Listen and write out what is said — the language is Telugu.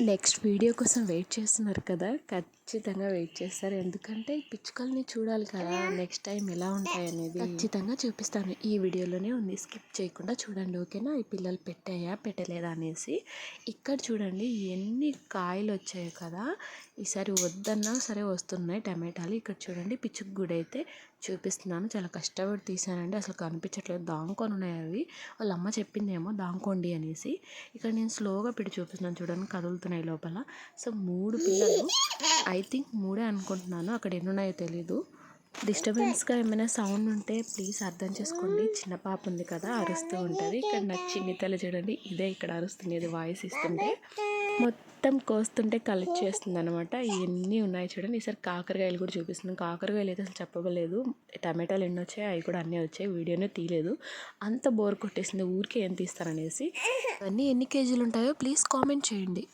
నెక్స్ట్ వీడియో కోసం వెయిట్ చేస్తున్నారు కదా ఖచ్చితంగా వెయిట్ చేస్తారు. ఎందుకంటే పిచ్చుకల్ని చూడాలి కదా నెక్స్ట్ టైం ఎలా ఉంటాయి అనేది. ఖచ్చితంగా చూపిస్తాను. ఈ వీడియోలోనే ఉంది. స్కిప్ చేయకుండా చూడండి ఓకేనా? ఈ పిల్లలు పెట్టాయా పెట్టలేదా అనేసి. ఇక్కడ చూడండి ఎన్ని కాయలు వచ్చాయి కదా. ఈసారి వద్దన్నా సరే వస్తున్నాయి టమాటాలు. ఇక్కడ చూడండి పిచ్చుకు గుడి అయితే చూపిస్తున్నాను. చాలా కష్టపడి తీసానండి అసలు కనిపించట్లేదు. దాంకొని ఉన్నాయి అవి. వాళ్ళ అమ్మ చెప్పిందేమో దాంకోండి అనేసి. ఇక్కడ నేను స్లోగా పెట్టి చూపిస్తున్నాను. చూడండి కదులుతున్నాయి లోపల. సో మూడు పిల్లలు ఐ థింక్ మూడే అనుకుంటున్నాను అక్కడ ఎన్ని ఉన్నాయో తెలీదు డిస్టర్బెన్స్గా ఏమైనా సౌండ్ ఉంటే ప్లీజ్ అర్థం చేసుకోండి. చిన్న పాప ఉంది కదా అరుస్తూ ఉంటుంది. ఇక్కడ నాకు చిన్ని తల్లి చూడండి ఇదే ఇక్కడ అరుస్తుంది వాయిస్ ఇస్తుంటే. మొత్తం కోస్తుంటే కలెక్ట్ చేస్తుంది అనమాట ఇవన్నీ ఉన్నాయి చూడండి. ఈసారి కాకరకాయలు కూడా చూపిస్తున్నాను కాకరకాయలు అయితే అసలు చెప్పలేదు టమాటాలు ఎన్ని వచ్చాయి అవి కూడా అన్నీ వచ్చాయి. వీడియోనే తీయలేదు. అంత బోర్ కొట్టేసింది. ఊరికే ఏం తీస్తారనేసి. అన్నీ ఎన్ని కేజీలు ఉంటాయో ప్లీజ్ కామెంట్ చేయండి.